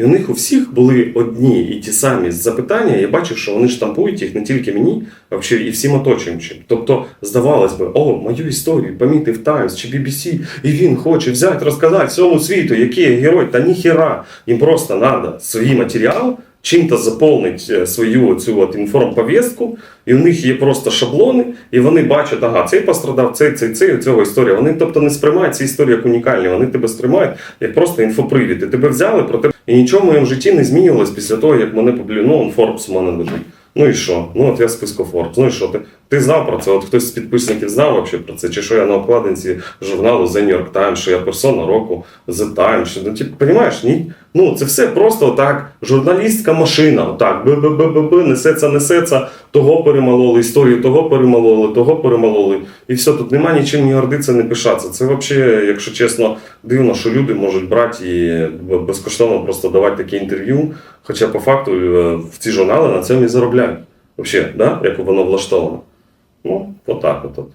І у них у всіх були одні і ті самі запитання. Я бачив, що вони штампують їх не тільки мені, а взагалі і всім оточуючим. Тобто, здавалось би, о, мою історію помітив Таймс чи BBC, і він хоче взяти, розказати всьому світу, який я герой, та ніхіра. Їм просто треба свій матеріал чим-то заповнить свою цю от інформповістку, і в них є просто шаблони, і вони бачать, ага, цей пострадав, цей, цей, цей, цього історія. Вони тобто не сприймають ці історії як унікальні, вони тебе сприймають як просто інфопривід. І тебе взяли про те, і нічого в моєму житті не змінювалось після того, як мене поблюнув Ну, Forbes у мене лежить. Ну і що? Ну от я списку Forbes. Ну і що? Ти, ти знав про це? От хтось з підписників знав вообще про це? Чи що я на обкладинці журналу The New York Times, що я персона року The Times? Що, ну, типу, розумієш, ні? Ну, це все просто отак. Журналістська машина, отак, б-б-б-б, несеться, несеться, того перемололи, історію того перемололи, того перемололи. І все, тут нема нічим ні гордитися, не пишатися. Це взагалі, якщо чесно, дивно, що люди можуть брати і безкоштовно просто давати такі інтерв'ю. Хоча по факту е, в ці журнали на цьому і заробляють. Взагалі, да? як воно влаштовано. Ну, отак от.